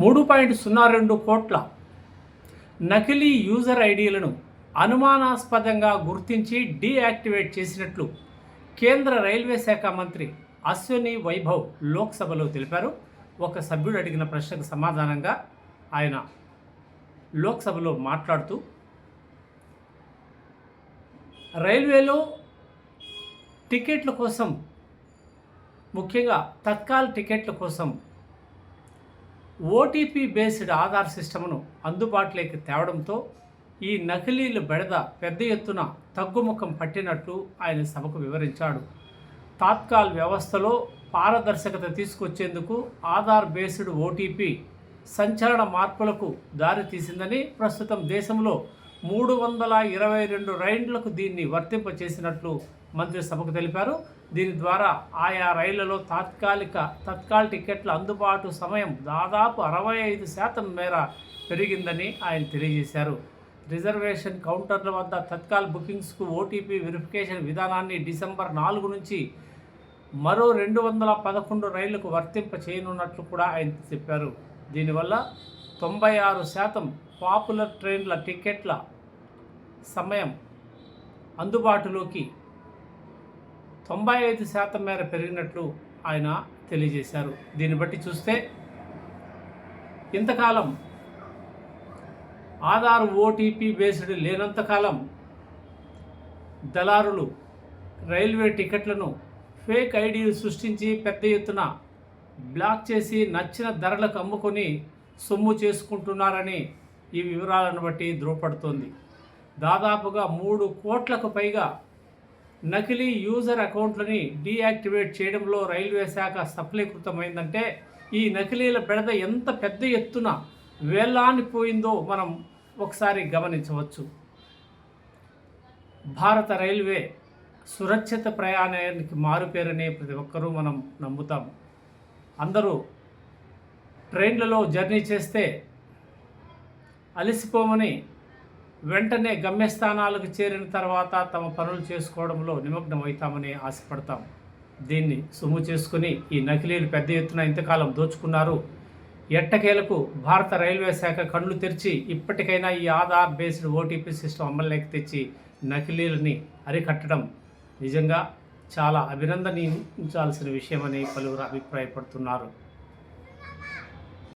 మూడు పాయింట్ సున్నా రెండు కోట్ల నకిలీ యూజర్ ఐడీలను అనుమానాస్పదంగా గుర్తించి డీయాక్టివేట్ చేసినట్లు కేంద్ర రైల్వే శాఖ మంత్రి అశ్విని వైభవ్ లోక్సభలో తెలిపారు. ఒక సభ్యుడు అడిగిన ప్రశ్నకు సమాధానంగా ఆయన లోక్సభలో మాట్లాడుతూ రైల్వేలో టికెట్ల కోసం ముఖ్యంగా తత్కాల్ టికెట్ల కోసం ఓటీపీ బేస్డ్ ఆధార్ సిస్టమ్ను అందుబాటులోకి తేవడంతో ఈ నకిలీలు బెడద పెద్ద ఎత్తున తగ్గుముఖం పట్టినట్లు ఆయన సభకు వివరించాడు. తాత్కాల్ వ్యవస్థలో పారదర్శకత తీసుకొచ్చేందుకు ఆధార్ బేస్డ్ ఓటీపీ సంచలన మార్పులకు దారితీసిందని ప్రస్తుతం దేశంలో మూడు వందల ఇరవై రెండు రైళ్ళకు దీన్ని వర్తింపచేసినట్లు మంత్రి సభకు తెలిపారు. దీని ద్వారా ఆయా రైళ్ళలో తాత్కాలిక తత్కాల్ టికెట్ల అందుబాటు సమయం దాదాపు అరవై ఐదు శాతం మేర పెరిగిందని ఆయన తెలియజేశారు. రిజర్వేషన్ కౌంటర్ల వద్ద తత్కాల్ బుకింగ్స్కు ఓటీపీ వెరిఫికేషన్ విధానాన్ని డిసెంబర్ నాలుగు నుంచి మరో రెండు వందల పదకొండు రైళ్ళకు వర్తింప చేయనున్నట్లు కూడా ఆయన చెప్పారు. దీనివల్ల తొంభై ఆరు శాతం పాపులర్ ట్రైన్ల టికెట్ల సమయం అందుబాటులోకి తొంభై ఐదు శాతం మేర పెరిగినట్లు ఆయన తెలియజేశారు. దీన్ని బట్టి చూస్తే ఇంతకాలం ఆధార్ ఓటీపీ బేస్డ్ లేనంతకాలం దళారులు రైల్వే టికెట్లను ఫేక్ ఐడీలు సృష్టించి పెద్ద ఎత్తున బ్లాక్ చేసి నచ్చిన ధరలకు అమ్ముకొని సొమ్ము చేసుకుంటున్నారని ఈ వివరాలను బట్టి ధృవపడుతోంది. దాదాపుగా మూడు కోట్లకు పైగా నకిలీ యూజర్ అకౌంట్లని డీయాక్టివేట్ చేయడంలో రైల్వే శాఖ సఫలీకృతమైందంటే ఈ నకిలీల బెడద ఎంత పెద్ద ఎత్తున వేలానిపోయిందో మనం ఒకసారి గమనించవచ్చు. భారత రైల్వే సురక్షిత ప్రయాణానికి మారుపేరని ప్రతి ఒక్కరూ మనం నమ్ముతాం. అందరూ ట్రైన్లలో జర్నీ చేస్తే అలసిపోమని వెంటనే గమ్యస్థానాలకు చేరిన తర్వాత తమ పనులు చేసుకోవడంలో నిమగ్నమవుతామని ఆశపడతాం. దీన్ని సొమ్ము చేసుకుని ఈ నకిలీలు పెద్ద ఎత్తున ఇంతకాలం దోచుకున్నారు. ఎట్టకేలకు భారత రైల్వే శాఖ కళ్ళు తెరిచి ఇప్పటికైనా ఈ ఆధార్ బేస్డ్ ఓటీపీ సిస్టమ్ అమల్లోకి తెచ్చి నకిలీలని అరికట్టడం నిజంగా చాలా అభినందనించాల్సిన విషయమని పలువురు అభిప్రాయపడుతున్నారు.